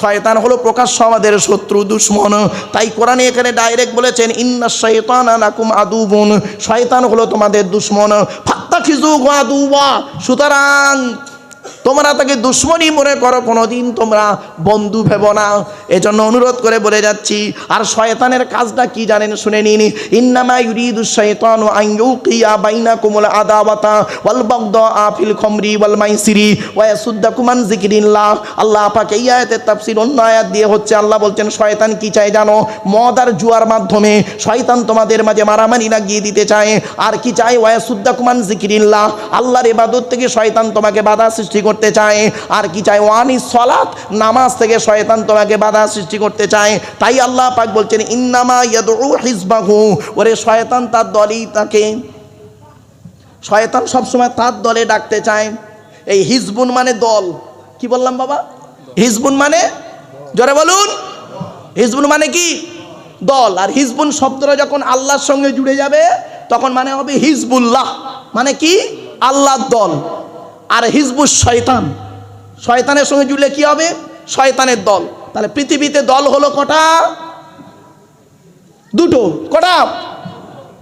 শয়তান হলো প্রকাশ্য আমাদের শত্রু, দুশ্মন। তাই কোরআনে এখানে ডাইরেক্ট বলেছেন, ইন্না শয়তান আনাকুম আদুবুন শয়তান হলো তোমাদের দুশ্মন। সুতরাং তোমরা তাকে দুশ্মনী মনে করো, কোনোদিন তোমরা বন্ধু ভেব না। এজন্য অনুরোধ করে বলে যাচ্ছি, আর শয়তানের কাজটা কি জানেন? শুনে নিন। ইন্নামা ইউরিদু শয়তান ইউকিয়া বাইনাকুমুল আদাওয়াতা ওয়াল বাগদা আফিল খমরি ওয়াল মাইসিরি ওয়া ইয়াসুদ্দাকুম আন যিকরিল্লাহ। আল্লাহ পাক এই আয়াতের তাফসীর অন্য আয়াত দিয়ে হচ্ছে আল্লাহ বলছেন, শয়তান কি চায় জানো? মদ আর জুয়ার মাধ্যমে শয়তান তোমাদের মাঝে মারামারি লাগিয়ে দিতে চায়। আর কি চায়? ওয়া ইয়াসুদ্দাকুম আন যিকরিল্লাহ। আল্লাহর ইবাদত থেকে শয়তান তোমাকে বাধা সৃষ্টি করতে চায়? আর কি চায়? ওয়ানি সলাত নামাজ থেকে শয়তান তোমাকে বাধা সৃষ্টি করতে চায়। তাই আল্লাহ পাক বলছেন, ইন্নামা ইয়াদউ হিজবাহু। ওরে শয়তান তার দলই তাকে, শয়তান সবসময় তার দলে ডাকতে চায়। এই হিজবুন মানে দল। কি বললাম বাবা? হিজবুন মানে? জোরে বলুন। হিজবুন মানে কি? দল। আর হিজবুন শব্দটা যখন আল্লাহর সঙ্গে জুড়ে যাবে, তখন মানে হবে হিজবুল্লাহ। মানে কি? আল্লাহর দল। আর হিজবুস শয়তান। শয়তানের সঙ্গে জুড়লে কি হবে? শয়তানের দল। তাহলে পৃথিবীতে দল হলো কটা? দুটো। কটা?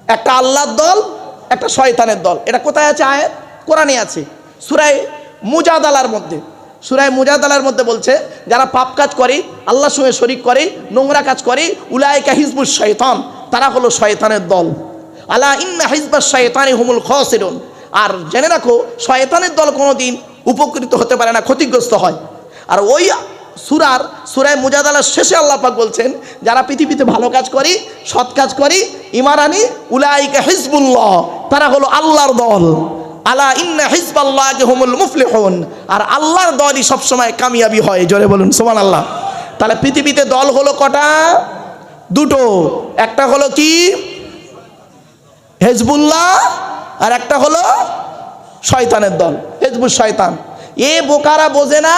একটা আল্লাহর দল, একটা শয়তানের দল। এটা কোথায় আছে আয়াত? কোরআনে আছে। সুরায় মুজাদালার মধ্যে। সুরায় মুজাদালার মধ্যে বলছে, যারা পাপ কাজ করে, আল্লাহর সঙ্গে শরিক করে, নোংরা কাজ করে উলায়কা হিজবুস শয়তান। তারা হলো শয়তানের দল। আলা ইন্না হিজবাস শয়তানি হুমুল খসিরুন। আর জেনে রাখো, শয়তানের দল কোনো দিন উপকৃত হতে পারে না, ক্ষতিগ্রস্ত হয়। আর ওই সুরার, সুরায় মুজাদালার শেষে আল্লাহ পাক বলছেন, যারা পৃথিবীতে ভালো কাজ করি, সৎ কাজ করি ইমারানি উলাইকা হিজবুল্লাহ, তারা হলো আল্লাহর দল। আলা ইন্না হিজবাল্লাহকে হুমুল মুফলিহুন। আর আল্লাহর দলই সবসময় কামিয়াবি হয়, জোরে বলুন সুবহান আল্লাহ তাহলে পৃথিবীতে দল হলো কটা? দুটো। একটা হলো কি? হেজবুল্লাহ আর একটা হলো শয়তানের দল, হেজবুল শয়তান। এ বোকারা বোঝে না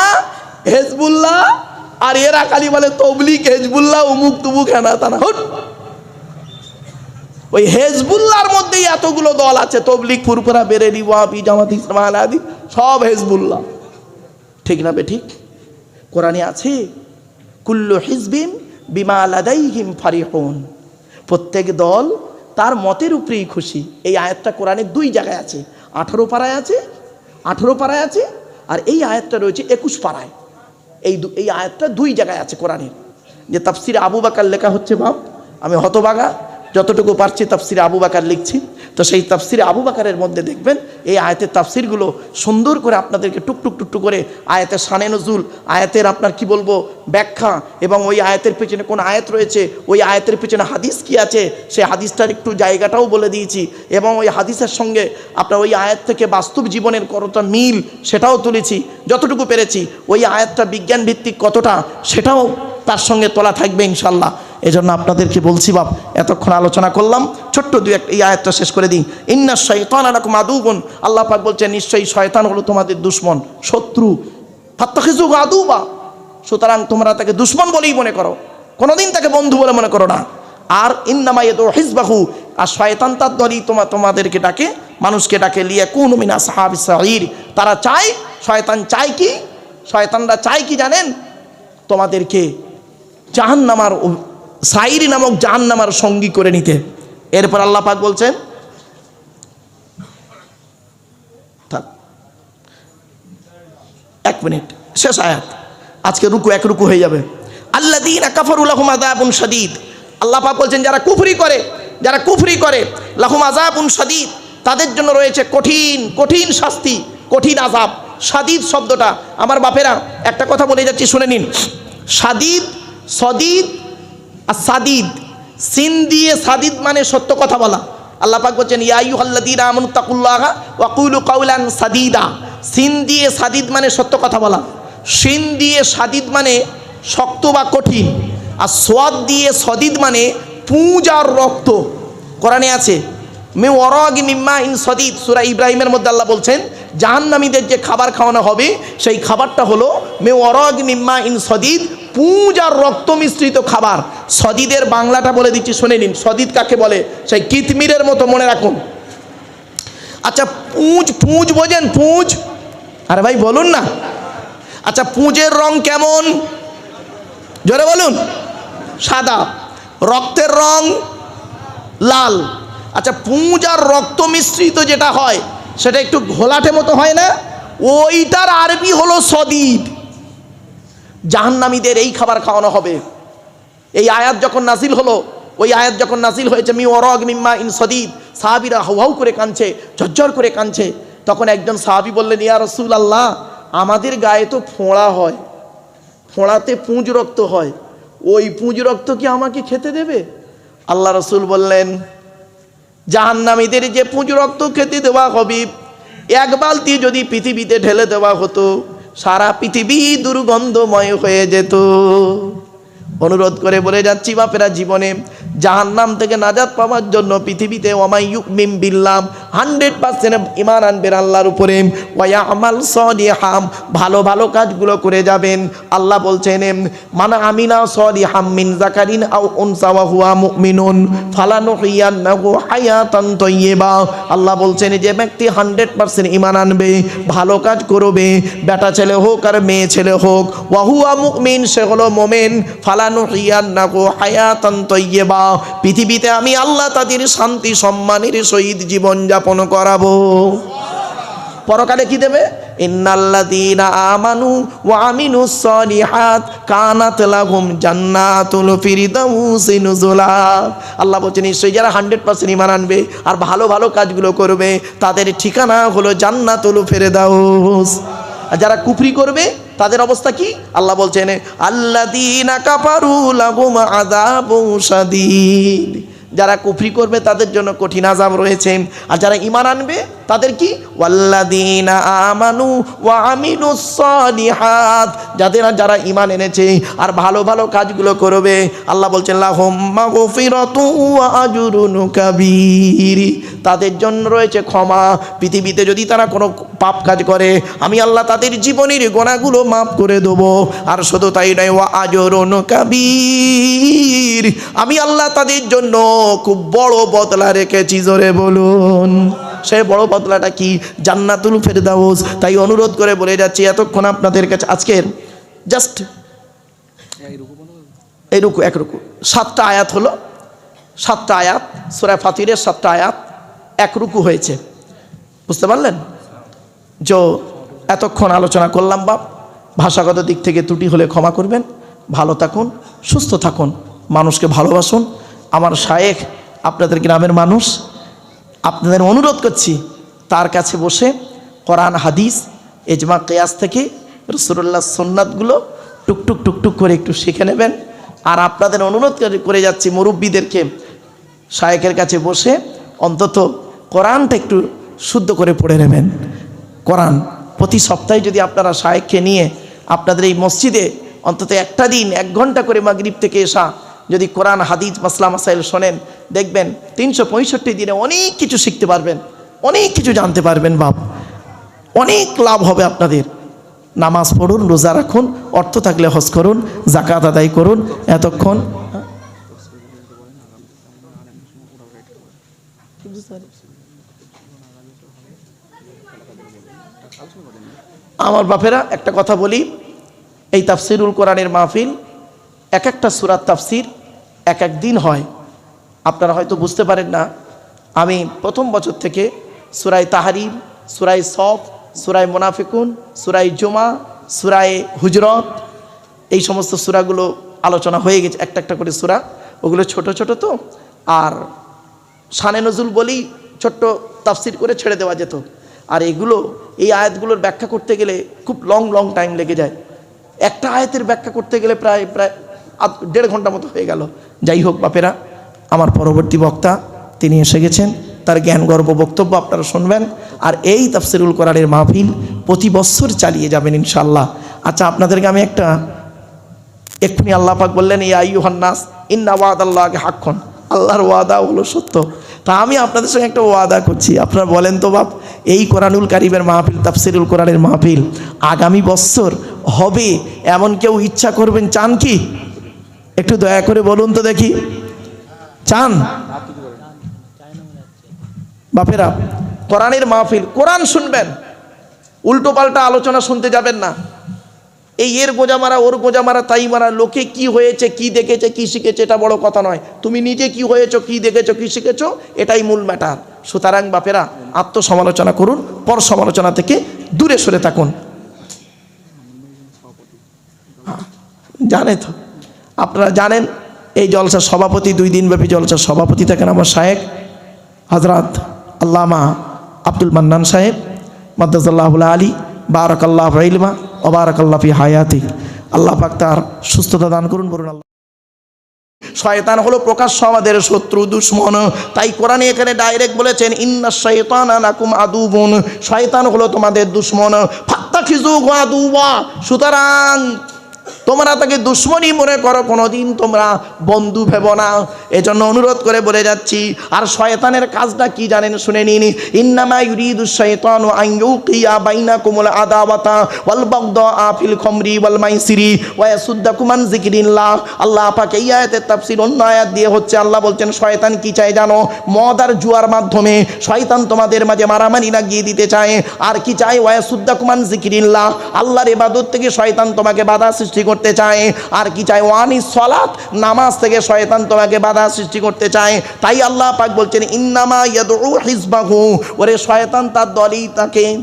হেজবুল্লাহ আর এরা খালি বলে তবলিক হেজবুল্লাহ, উমুক তুমুক, হেনা তানা, হুট। ওই হেজবুল্লাহর মধ্যেই এতগুলো দল আছে তবলিক ফুরফুরা, বেরেলি ওয়াবি জামাত, ইসলাম আলাদি সব হেজবুল্লাহ। ঠিক না বে, ঠিক? কোরআনে আছে, কুল্লু হিজবিম বিমা আলাদাই আলাদাইহিম ফারিহুন। প্রত্যেক দল তার মতের উপরেই খুশি। এই আয়াতটা কোরআনের দুই জায়গায় আছে। আঠারো পাড়ায় আছে, আঠারো পাড়ায় আছে, আর এই আয়াতটা রয়েছে একুশ পাড়ায়। এই এই আয়াতটা দুই জায়গায় আছে কোরআনের। যে তাফসির আবু বাকার লেখা হচ্ছে, বাপ, আমি হতবাগা। যতটুকু পারছি তাফসির আবু বাকার লিখছি। তো সেই তাফসিরে আবু বাকারের মধ্যে দেখবেন, এই আয়াতের তাফসিরগুলো সুন্দর করে আপনাদেরকে টুকটুক টুকটুক করে আয়াতের সানে নজুল, আয়াতের আপনার কি বলব ব্যাখ্যা এবং ওই আয়াতের পেছনে কোন আয়াত রয়েছে, ওই আয়াতের পেছনে হাদিস কি আছে, সেই হাদিসটার একটু জায়গাটাও বলে দিয়েছি এবং ওই হাদিসের সঙ্গে আপনার ওই আয়াত থেকে বাস্তব জীবনের কতটা মিল সেটাও তুলেছি, যতটুকু পেরেছি, ওই আয়াতটা বিজ্ঞান ভিত্তিক কতটা সেটাও তার সঙ্গে তোলা থাকবে ইনশাল্লাহ এজন্য আপনাদেরকে বলছি বাপ, এতক্ষণ আলোচনা করলাম, ছোট্ট দুই একটা এই শেষ করে দিই। ইন্না শয়তান আনাকুম আদুবন। আল্লাহ পাক বলছেন, নিশ্চয়ই শয়তান হলো তোমাদের দুশ্মন, শত্রু। ফাত্তাখিজু আদুবা। সুতরাং তোমরা তাকে দুশ্মন বলেই মনে করো। কোনোদিন তাকে বন্ধু বলে মনে করো না। আর ইন্নামাই তো হিজবাহু। আর শয়তান তার দলই তোমা, তোমাদেরকে ডাকে, মানুষকে ডাকে লিয়া কুন মিনা সাহাবি সাহির তারা চায়, শয়তান চায় কি? শয়তানরা চায় কি জানেন? তোমাদেরকে জাহান্নামার সাইরি নামক জাহান্নামার সঙ্গী করে নিতে। এরপর আল্লাহ পাক বলছেন। এক মিনিট, শেষ আয়াত। আজকে রুকু এক রুকু হয়ে যাবে। আল্লাহ দিন কাফরুল আদাবুন সদিদ আল্লাহ পাক বলছেন, যারা কুফরি করে, যারা কুফরি করে, লাহুম আজাবুন সদিদ তাদের জন্য রয়েছে কঠিন কঠিন শাস্তি, কঠিন আজাব সাদিদ শব্দটা, আমার বাপেরা, একটা কথা বলে যাচ্ছি, শুনে নিন। সাদিদ সদিদ আর সাদিদ, সিন দিয়ে সাদিদ মানে সত্য কথা বলা। আল্লাহ পাক বলছেন ইয়াইউ আল্লাদিন আমন তাকুল্লাহ ওয়াকুলু কাউলান সাদিদা। সিন দিয়ে সাদিদ মানে সত্য কথা বলা। সিন দিয়ে সাদিদ মানে শক্ত বা কঠিন। আর সোয়াদ দিয়ে সদিদ মানে পুঁজ আর রক্ত। কোরআনে আছে, মে অরগি মিম্মা ইন সদিদ। সুরা ইব্রাহিমের মধ্যে আল্লাহ বলছেন, জাহান্নামীদের যে খাবার খাওয়ানো হবে, সেই খাবারটা হলো, মে অরগ মিম্মা ইন সদিদ পুঁজ আর রক্ত মিশ্রিত খাবার। সদিদের বাংলাটা বলে দিচ্ছি, শুনে নিন। সদিদ কাকে বলে? সেই কিতমিরের মতো মনে রাখুন। আচ্ছা পুঁজ পুঁজ বোঝেন? পুঁজ? আরে ভাই, বলুন না। আচ্ছা পুঁজের রং কেমন? জোরে বলুন। সাদা। রক্তের রং লাল। আচ্ছা পুঁজ আর রক্ত মিশ্রিত যেটা হয়, সেটা একটু ঘোলাটে মতো হয় না? ওইটার আরবি হলো সদিদ। জাহান্নামীদের এই খাবার খাওয়ানো হবে। এই আয়াত যখন নাজিল হলো, ওই আয়াত যখন নাজিল হয়েছে মি অরগ মিম্মা ইন সদিদ, সাহাবিরা হাউ করে কাঁদছে, ঝরঝর করে কাঁদছে। তখন একজন সাহাবি বললেন, ইয়া রসুল আল্লাহ আমাদের গায়ে তো ফোঁড়া হয়, ফোঁড়াতে পুঁজ রক্ত হয়, ওই পুঁজ রক্ত কি আমাকে খেতে দেবে? আল্লাহ রসুল বললেন, জাহান্নামীদের যে পুঁজ রক্ত খেতে দেওয়া হবে এক বালতি যদি পৃথিবীতে ঢেলে দেওয়া হতো সারা পৃথিবী দুর্গন্ধময় হয়ে যেত। অনুরোধ করে বলে যাচ্ছি বাপেরা জীবনে জাহান্নাম থেকে নাজাত পাওয়ার জন্য পৃথিবীতে ওমাইয়ুমিম বিল্লাম হান্ড্রেড পার্সেন্ট ইমান আনবেন আল্লাহর উপরে। ওয়া আমাল সলিহাম, ভালো ভালো কাজগুলো করে যাবেন। আল্লাহ বলছেন, মানা আমিনা সলিহাম মিন জাকারিন আও উনসা ওয়া হুয়া মুমিনুন, ফালানুহিয়ান্নাহু হায়াতান তাইয়্যিবা। আল্লাহ বলছেন, যে ব্যক্তি হান্ড্রেড পার্সেন্ট ইমান আনবে, ভালো কাজ করবে, বেটা ছেলে হোক আর মেয়ে ছেলে হোক ওয়াহুয়া মুমিন, সে হলো মোমেন ফালানু ফালানুহিয়ান্নাহু হায়াতান তাইয়্যিবা। পৃথিবীতে আমি আল্লাহ তাদের শান্তি সম্মানের সহিত জীবন যাপন করাবো। পরকালে কি দেবে? আমানু আল্লাহ নিশ্চয়ই যারা আনবে আর ভালো ভালো কাজগুলো করবে, তাদের ঠিকানা হলো জান্নাতুল ফিরদাউস। আর যারা কুফরি করবে তাদের অবস্থা কি? আল্লাহ বলছেন যারা কুফরি করবে তাদের জন্য কঠিন আজাব রয়েছে। আর যারা ইমান আনবে তাদের কি? আমানু ওয়া সলিহাত। যাদের যারা ইমান এনেছে আর ভালো ভালো কাজগুলো করবে, আল্লাহ বলছেন কাবীর। তাদের জন্য রয়েছে ক্ষমা। পৃথিবীতে যদি তারা কোনো পাপ কাজ করে, আমি আল্লাহ তাদের জীবনের গোনাগুলো মাফ করে দেবো। আর শুধু তাই নয়, ওয়া আজরুন কাবীর। আমি আল্লাহ তাদের জন্য খুব বড় বদলা রেখেছি, জোরে বলুন। সে বড় বদলাটা কি? জান্নাতুল ফেরদাউস। তাই অনুরোধ করে বলে যাচ্ছি, এতক্ষণ আপনাদের কাছে আজকের জাস্ট এই রুকু, এক রুকু। সাতটা আয়াত হলো। সাতটা আয়াত, সুরা ফাতিরের সাতটা আয়াত, এক রুকু হয়েছে। বুঝতে পারলেন? যে এতক্ষণ আলোচনা করলাম বাপ। ভাষাগত দিক থেকে ত্রুটি হলে ক্ষমা করবেন। ভালো থাকুন, সুস্থ থাকুন, মানুষকে ভালোবাসুন। আমার শায়েখ, আপনাদের গ্রামের মানুষ। আপনাদের অনুরোধ করছি, তার কাছে বসে কোরআন, হাদিস এজমা কেয়াস থেকে রসুল্লাহ সন্ন্যাতগুলো টুকটুক টুকটুক করে একটু শিখে নেবেন। আর আপনাদের অনুরোধ করে যাচ্ছি, মুরব্বীদেরকে শায়েকের কাছে বসে অন্তত কোরআনটা একটু শুদ্ধ করে পড়ে নেবেন। কোরআন, প্রতি সপ্তাহে যদি আপনারা শায়েককে নিয়ে আপনাদের এই মসজিদে অন্তত একটা দিন, এক ঘণ্টা করে মাগরিব থেকে এসা যদি কোরআন, হাদিস, মাসলা, মাসাইল শোনেন, দেখবেন তিনশো পঁয়ষট্টি দিনে অনেক কিছু শিখতে পারবেন, অনেক কিছু জানতে পারবেন বাপ। অনেক লাভ হবে আপনাদের। নামাজ পড়ুন, রোজা রাখুন, অর্থ থাকলে হজ করুন জাকাত আদায় করুন, এতক্ষণ আমার বাপেরা, একটা কথা বলি, এই তাফসিরুল কোরআনের মাহফিল, এক একটা সুরাত তাফসির এক এক দিন হয়। আপনারা হয়তো বুঝতে পারেন না, আমি প্রথম বছর থেকে সুরাই তাহারিম সুরাই সফ সুরাই মোনাফিকুন সুরাই জুমা সুরাই হুজরত, এই সমস্ত সুরাগুলো আলোচনা হয়ে গেছে, একটা একটা করে সুরা। ওগুলো ছোট ছোট তো, আর সানে নজুল বলেই ছোট্ট তাফসির করে ছেড়ে দেওয়া যেত। আর এগুলো, এই আয়াতগুলোর ব্যাখ্যা করতে গেলে খুব লং লং টাইম লেগে যায়। একটা আয়াতের ব্যাখ্যা করতে গেলে প্রায় প্রায় দেড় ঘণ্টা মতো হয়ে গেল। যাই হোক বাপেরা, আমার পরবর্তী বক্তা, তিনি এসে গেছেন। তার জ্ঞান গর্ব বক্তব্য আপনারা শুনবেন। আর এই তাফসিরুল কোরআনের মাহফিল প্রতি বছর চালিয়ে যাবেন ইনশাল্লাহ আচ্ছা আপনাদেরকে আমি একটা, এক্ষুনি আল্লাহ পাক বললেন এই আইয়ুহান্নাস, ইন্না ওয়াদ আল্লাহকে হাক্ষণ আল্লাহর ওয়াদা হলো সত্য। তা আমি আপনাদের সঙ্গে একটা ওয়াদা করছি। আপনারা বলেন তো বাপ, এই কোরআনুল কারিমের মাহফিল, তাফসিরুল কোরআনের মাহফিল আগামী বছর হবে? এমন কেউ ইচ্ছা করবেন, চান কি? একটু দয়া করে বলুন তো দেখি। চান? বাপেরা, কোরআনের মাহফিল, কোরআন শুনবেন। উল্টো পাল্টা আলোচনা শুনতে যাবেন না। এই এর গোজা মারা, ওর গোজা মারা, তাই মারা, লোকে কি হয়েছে, কি দেখেছে, কি শিখেছে, এটা বড় কথা নয়। তুমি নিজে কি হয়েছো, কি দেখেছ, কি শিখেছো, এটাই মূল ম্যাটার সুতরাং বাপেরা, আত্মসমালোচনা করুন, পর সমালোচনা থেকে দূরে সরে থাকুন। জানে তো? আপনারা জানেন, এই জলসার সভাপতি, দুই দিনব্যাপী জলসার সভাপতি থাকেন আমার সাহেব হজরত আল্লামা আব্দুল মান্নান সাহেব মাদ্দাজাল্লাহ আলী, বারাকাল্লাহ ইলমা ওবারাকাল্লাহ ফি হায়াতি। আল্লাহ পাক তার সুস্থতা দান করুন বলুন আল্লাহ। শয়তান হলো প্রকাশ্য আমাদের শত্রু, দুশ্মন। তাই কোরআনে এখানে ডাইরেক্ট বলেছেন, ইন্না শয়তান আনাকুম আদুবুন। শয়তান হলো তোমাদের দুশ্মন। ফাত্তা খিজু আদুবা সুতরাং তোমরা তাকে দুশ্মনী মনে করো, কোনোদিন তোমরা বন্ধু ভেব না। এজন্য অনুরোধ করে বলে যাচ্ছি, আর শয়তানের কাজটা কি জানেন? শুনে নিন। ইন্নামা ইউরিদু শয়তান ইউকিয়া বাইনাকুমুল আদাওয়াতা ওয়াল বাগদা ফিল খমরি ওয়াল মাইসিরি ওয়া ইয়াসুদ্দাকুম আন যিকরিল্লাহ। আল্লাহ পাক এই আয়াতের তাফসীর অন্য আয়াত দিয়ে হচ্ছে আল্লাহ বলছেন, শয়তান কি চায় জানো? মদ আর জুয়ার মাধ্যমে শয়তান তোমাদের মাঝে মারামারি লাগিয়ে দিতে চায়। আর কি চায়? ওয়া ইয়াসুদ্দাকুম আন যিকরিল্লাহ। আল্লাহর ইবাদত থেকে শয়তান তোমাকে বাধা সৃষ্টি করতে চায়। আর কি চায়? ওয়ানি সলাত নামাজ থেকে শয়তান তোমাকে বাধা সৃষ্টি করতে চায়। তাই আল্লাহ পাক বলছেন, ইন্নামা ইয়াদউ হিজবাহু। ওরে শয়তান তার দলই তাকে,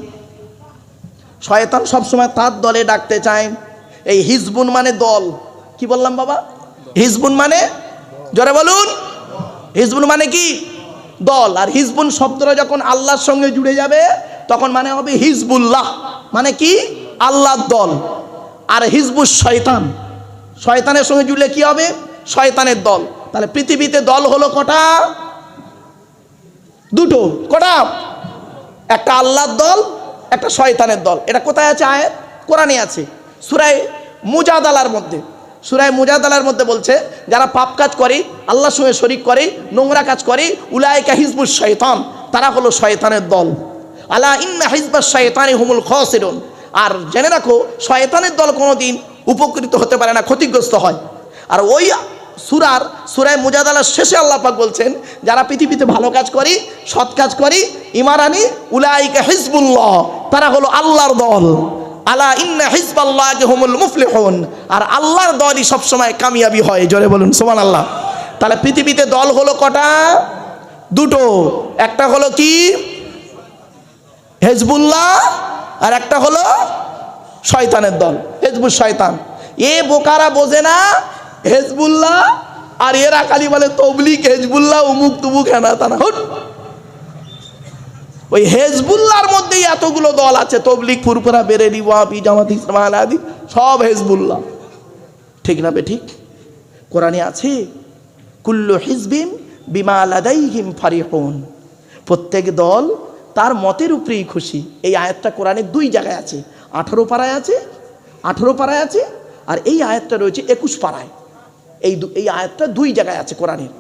শয়তান সবসময় তার দলে ডাকতে চায়। এই হিজবুন মানে দল। কি বললাম বাবা? হিজবুন মানে? জোরে বলুন। হিজবুন মানে কি? দল। আর হিজবুন শব্দটা যখন আল্লাহর সঙ্গে জুড়ে যাবে, তখন মানে হবে হিজবুল্লাহ। মানে কি? আল্লাহর দল। আর হিজবুস শয়তান। শয়তানের সঙ্গে জুড়লে কি হবে? শয়তানের দল। তাহলে পৃথিবীতে দল হলো কটা? দুটো। কটা? একটা আল্লাহর দল, একটা শয়তানের দল। এটা কোথায় আছে আয়াত? কোরআনে আছে। সুরায় মুজাদালার মধ্যে। সুরায় মুজাদালার মধ্যে বলছে, যারা পাপ কাজ করে, আল্লাহর সঙ্গে শরিক করে, নোংরা কাজ করে উলায়কা হিজবুস শয়তান। তারা হলো শয়তানের দল। আলা ইন্না হিজবাস শয়তানি হুমুল খসিরুন। আর জেনে রাখো, শয়তানের দল কোনোদিন উপকৃত হতে পারে না, ক্ষতিগ্রস্ত হয়। আর ওই সুরার, সুরায় মুজাদালার শেষে আল্লাহ পাক বলছেন, যারা পৃথিবীতে ভালো কাজ করি, সৎ কাজ করি ইমারানি উলাইকা হিজবুল্লাহ, তারা হলো আল্লাহর দল। আলা ইন্না হিজবাল্লাহকে হুমুল মুফলিহুন, আর আল্লাহর দলই সবসময় কামিয়াবি হয়, জোরে বলুন সোমান আল্লাহ তাহলে পৃথিবীতে দল হলো কটা? দুটো। একটা হলো কি? হেজবুল্লাহ আর একটা হলো শয়তানের দল, হেজবুল শয়তান। এ বোকারা বোঝে না, হেজবুল্লাহ আর এরা খালি বলে তবলিক হেজবুল্লাহ, উমুক তুমুক, হেনা তানা, হুট। ওই হেজবুল্লাহর মধ্যেই এতগুলো দল আছে তবলিক ফুরফুরা, বেরেলি ওয়াবি জামাত ইসলাম আদি সব হেজবুল্লাহ। ঠিক না বে ঠিক কোরআনে আছে, কুল্লু হিজবিম বিমা আলাদাই লাদাইহিম ফারিহুন। প্রত্যেক দল তার মতের উপরেই খুশি। এই আয়াতটা কোরআনে দুই জায়গায় আছে। আঠারো পাড়ায় আছে, আঠারো পাড়ায় আছে, আর এই আয়াতটা রয়েছে একুশ পাড়ায়। এই এই আয়াতটা দুই জায়গায় আছে কোরআনের।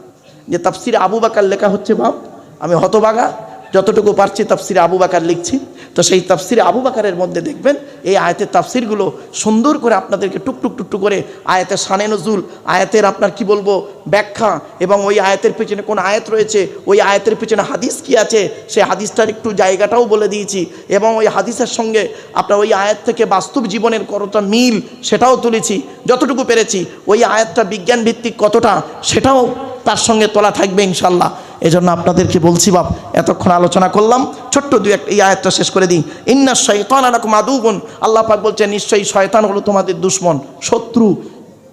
যে তাফসির আবু বাকার লেখা হচ্ছে, বাপ, আমি হতবাগা যতটুকু পারছি তাফসিরে আবু বাকার লিখছি। তো সেই তাফসিরে আবু বাকারের মধ্যে দেখবেন, এই আয়াতের তাফসিরগুলো সুন্দর করে আপনাদেরকে টুকটুক টুকটুক করে আয়াতের সানে নজুল, আয়াতের আপনার কি বলব ব্যাখ্যা এবং ওই আয়াতের পেছনে কোন আয়াত রয়েছে, ওই আয়াতের পেছনে হাদিস কি আছে, সেই হাদিসটার একটু জায়গাটাও বলে দিয়েছি এবং ওই হাদিসের সঙ্গে আপনার ওই আয়াত থেকে বাস্তব জীবনের কতটা মিল সেটাও তুলেছি, যতটুকু পেরেছি, ওই আয়াতটা বিজ্ঞান ভিত্তিক কতটা সেটাও তার সঙ্গে তোলা থাকবে ইনশাল্লাহ এজন্য আপনাদেরকে বলছি বাপ, এতক্ষণ আলোচনা করলাম, ছোট্ট দুই একটা এই আয়াতটা শেষ করে দিই। ইন্না শয়তান আলাকুম আদুবন। আল্লাহ পাক বলছেন, নিশ্চয়ই শয়তান হলো তোমাদের দুশ্মন, শত্রু।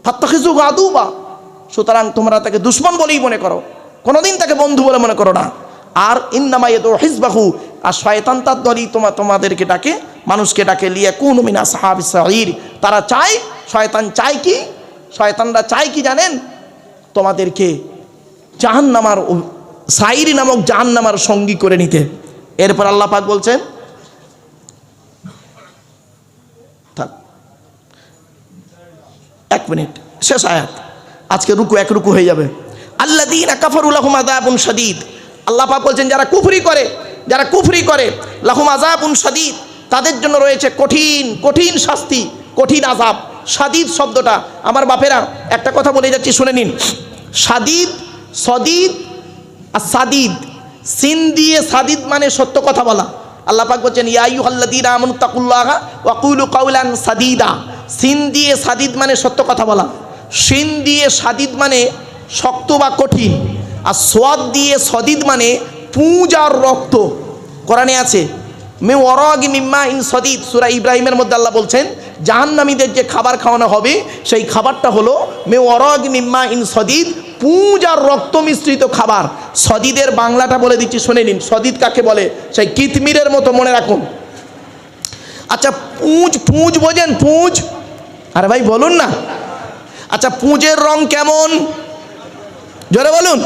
ফাত্তাখিজু আদুবা। সুতরাং তোমরা তাকে দুশ্মন বলেই মনে করো। কোনোদিন তাকে বন্ধু বলে মনে করো না। আর ইন্নামাইয়াদ হিজবাহু। আর শয়তান তার দলই তোমা, তোমাদেরকে ডাকে, মানুষকে ডাকে লিয়ে কোন মিনা সাহাবি সাহির তারা চায়, শয়তান চায় কি? শয়তানরা চায় কি জানেন? তোমাদেরকে জাহান্নামার সাইরি নামক জাহান্নামার সঙ্গী করে নিতে। এরপর আল্লাহ পাক বলছেন এক মিনিট, শেষ আয়াত। আজকে রুকু এক রুকু হয়ে যাবে। আল্লাহ দিন কাফারুল আহম আজাবুন সদিদ আল্লাহ পাক বলছেন, যারা কুফরি করে, যারা কুফরি করে, লাহুম আজাবুন সদিদ তাদের জন্য রয়েছে কঠিন কঠিন শাস্তি, কঠিন আজাব সাদিদ শব্দটা, আমার বাপেরা একটা কথা বলে যাচ্ছি, শুনে নিন। সাদিদ সদিদ আর সাদিদ। সিন দিয়ে সাদিদ মানে সত্য কথা বলা। আল্লাহ পাক বলছেন ইয়াইয়ু আল্লাদিন আমনু তাকুল্লাহা ওয়া কুলু কাউলান সাদিদা। সিন দিয়ে সাদিদ মানে সত্য কথা বলা। সিন দিয়ে সাদিদ মানে শক্ত বা কঠিন। আর সোয়াদ দিয়ে সদিদ মানে পুঁজ আর রক্ত। কোরআনে আছে, মে অরগ মিম্মা ইন সদিদ। সুরা ইব্রাহিমের মধ্যে আল্লাহ বলছেন, জাহান্নামীদের যে খাবার খাওয়ানো হবে, সেই খাবারটা হলো, মে অরগ মিম্মা ইন সদিদ পুঁজ আর রক্ত মিশ্রিত খাবার। সদিদের বাংলাটা বলে দিচ্ছি, শুনে নিন। সদিদ কাকে বলে? সেই কিতমিরের মতো মনে রাখুন। আচ্ছা পুঁজ পুঁজ বোঝেন, পুঁজ? আরে ভাই, বলুন না। আচ্ছা পুঁজের রং কেমন? জোরে বলুন।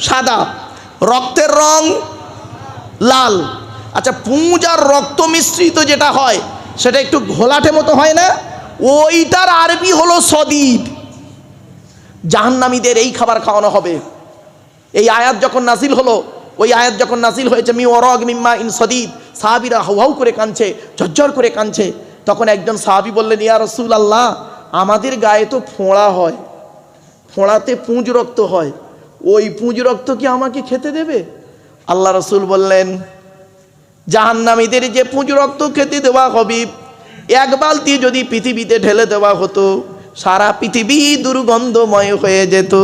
সাদা। রক্তের রং লাল। আচ্ছা পুঁজ আর রক্ত মিশ্রিত যেটা হয়, সেটা একটু ঘোলাটে মতো হয় না? ওইটার আরবি হলো সদিদ। জাহান্নামীদের এই খাবার খাওয়ানো হবে। এই আয়াত যখন নাজিল হলো, ওই আয়াত যখন নাজিল হয়েছে মি অরগ মিম্মা ইন সদিদ সাহাবিরা হাউ করে কাঁদছে, ঝরঝর করে কাঁদছে। তখন একজন সাহাবি বললেন, ইয়া রসুল আল্লাহ আমাদের গায়ে তো ফোঁড়া হয়, ফোঁড়াতে পুঁজ রক্ত হয়, ওই পুঁজ রক্ত কি আমাকে খেতে দেবে? আল্লাহ রসুল বললেন, জাহান্নামীদের যে পুঁজ রক্ত খেতে দেওয়া হবে, এক বালতি যদি পৃথিবীতে ঢেলে দেওয়া হতো সারা পৃথিবী দুর্গন্ধময় হয়ে যেত।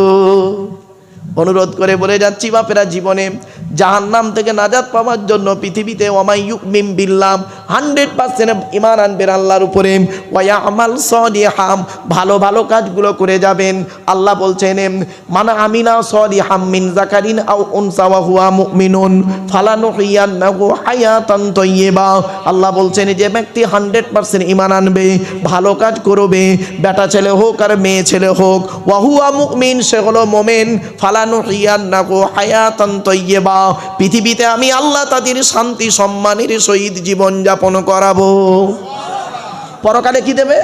অনুরোধ করে বলে যাচ্ছি, বাপেরা জীবনে জাহান্নাম থেকে নাজাত পাওয়ার জন্য পৃথিবীতে ওমাই ইউমিম বিল্লাম হান্ড্রেড পার্সেন্ট ইমান আনবেন আল্লাহর উপরে। ওয়া আমাল সদি হাম ভালো ভালো কাজগুলো করে যাবেন। আল্লাহ বলছেন, মানা আমিনা সদি হাম মিন জাকারিন আও উনসা ওয়া হুয়া মুমিনুন ফালানুহিয়ান্নাহু হায়াতান তাইয়্যিবা। আল্লাহ বলছেন, যে ব্যক্তি হান্ড্রেড পার্সেন্ট ইমান আনবে, ভালো কাজ করবে, বেটা ছেলে হোক আর মেয়ে ছেলে হোক ওয়াহুয়া মুমিন সে হলো মোমেন তাইয়্যিবা পৃথিবীতে আমি আল্লাহ তাদের শান্তি সম্মানের সহিত জীবন যাপন করাবো। পরকালে কি দেবে?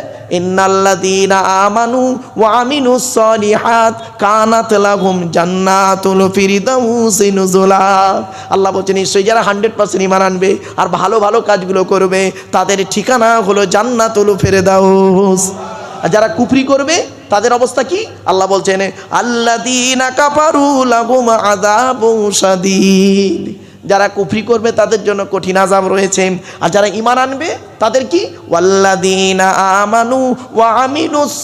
আমানু নুজুলা আল্লাহ নিশ্চয়ই যারা হান্ড্রেড পার্সেন্ট ইমান আনবে আর ভালো ভালো কাজগুলো করবে, তাদের ঠিকানা হলো জান্নাতুল ফিরদাউস। আর যারা কুফরি করবে তাদের অবস্থা কি? আল্লাহ বলছেন আল্লাহ দিন শাদীদ। যারা কুফরি করবে তাদের জন্য কঠিন আজাব রয়েছে। আর যারা ইমান আনবে, তাদের কি? আমানু ওয়া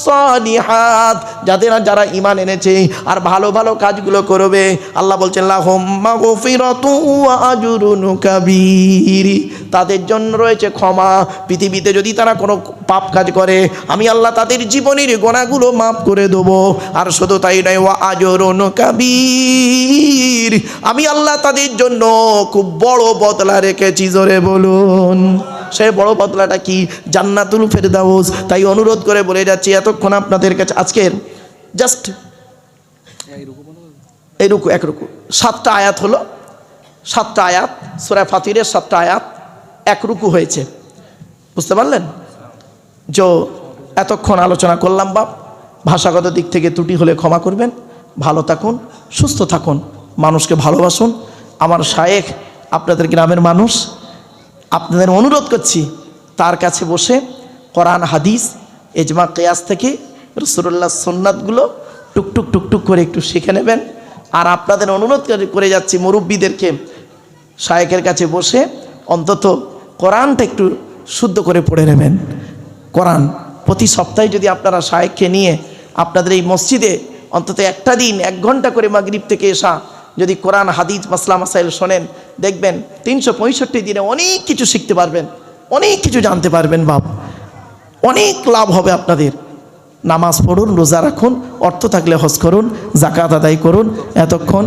সালিহাত। যাদের যারা ইমান এনেছে আর ভালো ভালো কাজগুলো করবে, আল্লাহ বলছেন কাবীর। তাদের জন্য রয়েছে ক্ষমা। পৃথিবীতে যদি তারা কোনো পাপ কাজ করে, আমি আল্লাহ তাদের জীবনের গোনাগুলো মাফ করে দেবো। আর শুধু তাই নয়, ওয়া আজরুন কাবীর। আমি আল্লাহ তাদের জন্য খুব বড় বদলা রেখেছি, জোরে বলুন। সে বড় বদলাটা কি? জান্নাতুল ফেরদাউস। তাই অনুরোধ করে বলে যাচ্ছি, এতক্ষণ আপনাদের কাছে আজকের জাস্ট এই রুকু, এক রুকু। সাতটা আয়াত হলো, সাতটা আয়াত, সুরা ফাতিরের সাতটা আয়াত, এক রুকু হয়েছে। বুঝতে পারলেন? যে এতক্ষণ আলোচনা করলাম, বাপ। ভাষাগত দিক থেকে ত্রুটি হলে ক্ষমা করবেন। ভালো থাকুন, সুস্থ থাকুন, মানুষকে ভালোবাসুন। আমার শায়েখ আপনাদের গ্রামের মানুষ, আপনাদের অনুরোধ করছি তার কাছে বসে কোরআন, হাদিস এজমা কেয়াস থেকে রসুল্লাহ সন্ন্যাতগুলো টুকটুক টুকটুক করে একটু শিখে নেবেন। আর আপনাদের অনুরোধ করে- করে যাচ্ছি মুরব্বীদেরকে শায়েকের কাছে বসে অন্তত কোরআনটা একটু শুদ্ধ করে পড়ে নেবেন। কোরআন প্রতি সপ্তাহে যদি আপনারা শায়েককে নিয়ে আপনাদের এই মসজিদে অন্তত একটা দিন, এক ঘণ্টা করে মাগরিব থেকে এসা যদি কোরআন, হাদিস, মাসলা, মাসাইল শোনেন, দেখবেন তিনশো পঁয়ষট্টি দিনে অনেক কিছু শিখতে পারবেন, অনেক কিছু জানতে পারবেন বাপ। অনেক লাভ হবে আপনাদের। নামাজ পড়ুন, রোজা রাখুন, অর্থ থাকলে হজ করুন জাকাত আদায় করুন, এতক্ষণ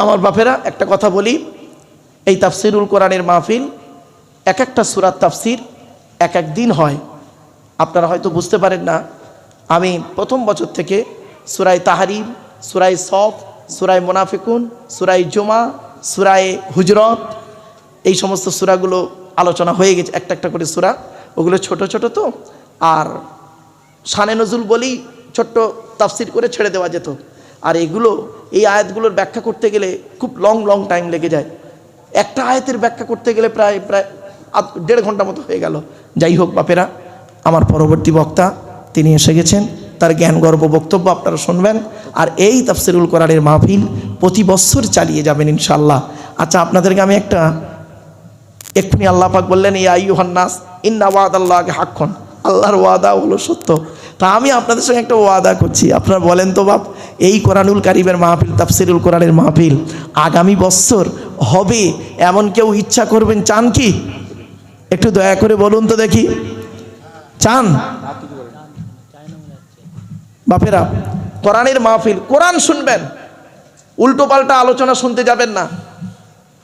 আমার বাপেরা, একটা কথা বলি, এই তাফসিরুল কোরআনের মাহফিল এক একটা সুরাত তাফসির এক এক দিন হয়। আপনারা হয়তো বুঝতে পারেন না, আমি প্রথম বছর থেকে সুরাই তাহারিম সুরাই সফ সুরাই মোনাফিকুন সুরাই জুমা সুরাই হুজরত, এই সমস্ত সুরাগুলো আলোচনা হয়ে গেছে, একটা একটা করে সুরা। ওগুলো ছোট ছোট তো, আর সানে নজুল বলেই ছোট্ট তাফসির করে ছেড়ে দেওয়া যেত। আর এগুলো, এই আয়াতগুলোর ব্যাখ্যা করতে গেলে খুব লং লং টাইম লেগে যায়। একটা আয়াতের ব্যাখ্যা করতে গেলে প্রায় প্রায় দেড় ঘণ্টা মতো হয়ে গেল। যাই হোক বাপেরা, আমার পরবর্তী বক্তা, তিনি এসে গেছেন। তার জ্ঞান গর্ব বক্তব্য আপনারা শুনবেন। আর এই তাফসিরুল কোরআনের মাহফিল প্রতি বছর চালিয়ে যাবেন ইনশাল্লাহ আচ্ছা আপনাদেরকে আমি একটা, এক্ষুনি আল্লাহ পাক বললেন এই আইয়ুহান্নাস ইন্না ওয়াদ আল্লাহকে হাক্ষণ আল্লাহর ওয়াদা হলো সত্য। তা আমি আপনাদের সঙ্গে একটা ওয়াদা করছি। আপনারা বলেন তো বাপ, এই কোরআনুল কারিমের মাহফিল, তাফসিরুল কোরআনের মাহফিল আগামী বছর হবে? এমন কেউ ইচ্ছা করবেন, চান কি? একটু দয়া করে বলুন তো দেখি। চান? বাপেরা, কোরআনের মাহফিল, কোরআন শুনবেন। উল্টো পাল্টা আলোচনা শুনতে যাবেন না।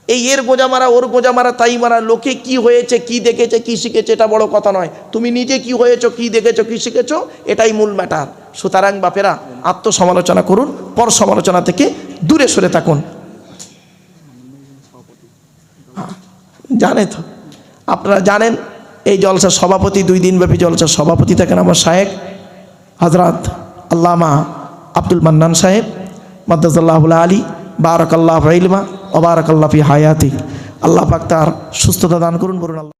এই এর গোজা মারা, ওর গোজা মারা, তাই মারা, লোকে কি হয়েছে, কি দেখেছে, কি শিখেছে, এটা বড় কথা নয়। তুমি নিজে কি হয়েছো, কি দেখেছ, কি শিখেছো, এটাই মূল ম্যাটার সুতরাং বাপেরা, আত্মসমালোচনা করুন, পর সমালোচনা থেকে দূরে সরে থাকুন। জানে তো। আপনারা জানেন, এই জলসার সভাপতি, দুই দিনব্যাপী জলসার সভাপতি থাকেন আমার সাহেব হজরত আল্লামা আব্দুল মান্নান সাহেব মাদ্দাজাল্লাহ আলী, বারাকাল্লাহ ইলমা ওবারাকাল্লাফি হায়াতি। আল্লাহ পাক তার সুস্থতা দান করুন বলুন আল্লাহ।